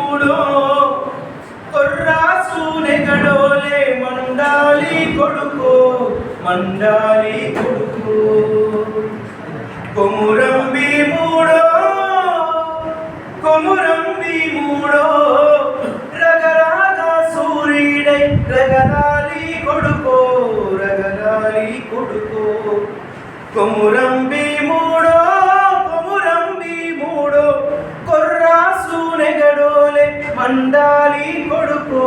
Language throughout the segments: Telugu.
మూడో కొర్రాసు నెగడోలే మండాలి కొడుకు మండాలి కొడుకు. కొమురంబి మూడో కొమురంబి మూడో రగరాగ సూర్యుడై రగరాలి కొడుకో రగరాలి కొడుకో. కొమురంబి మూడో మండాలి కొడుకో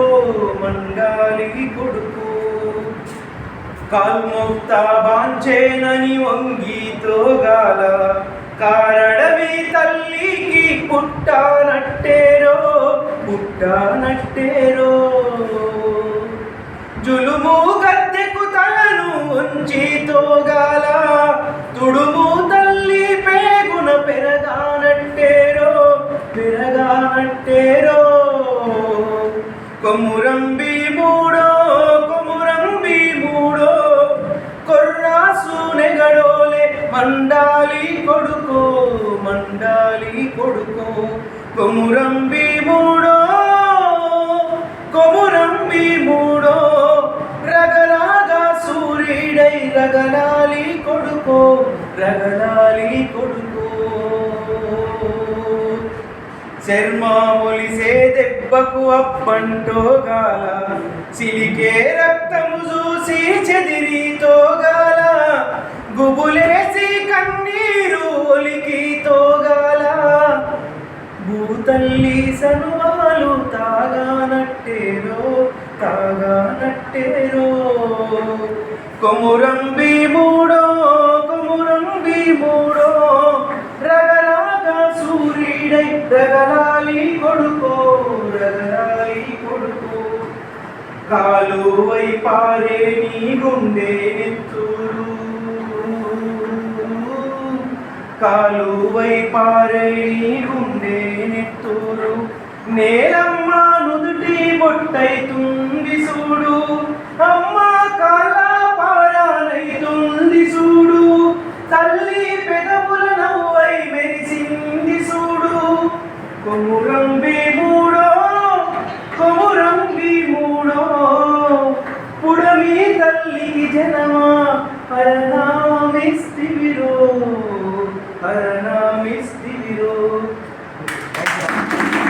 మండాలి కొడుకో. కాల్ముక్త బాంచేనని వంగితోగాల కారడవి తల్లికి పుట్టానట్టేరో పుట్టానట్టేరో. జులుము గద్దెకు తలను ఉంచి తోగాల తుడుము తల్లి పేగున పెరగానట్టేరో పెరగానట్టేరో. కొమురంబి మూడో కొమురంబి మూడో. కొర్రాసు నెగడోలే మండాలి కొడుకో మండాలి కొడుకో. కొమురంబి మూడో కొమురంబి మూడో. రగరాగా సూర్యుడై రగలాలి కొడుకో రగలాలి కొడుకో. చర్మాములిసే దెబ్బకు అప్పంటోగాల సిలికే రక్తము చూసి చెదిరితోగాల గుబులేసి కన్నీరు ఒలికి తోగాల భూతల్లి సనువాలు తాగానట్టేరో తాగానట్టేరో. కొమురంబి మూడో సూర్యుడై కొడుకో రగలాలి కొడుకో. కాలువై పారే నీ గుండె నెత్తురు. కాలువై పారే నీ గుండె నెత్తురు. నేలమ్మ నుదుటి బొట్టైతుంది చూడు. అమ్మ కాల పారానైతుంది చూడు. తల్లి పెదవుల కొమురంబి మూడో కొమురంబి మూడో. పుడమి తల్లికి జనమా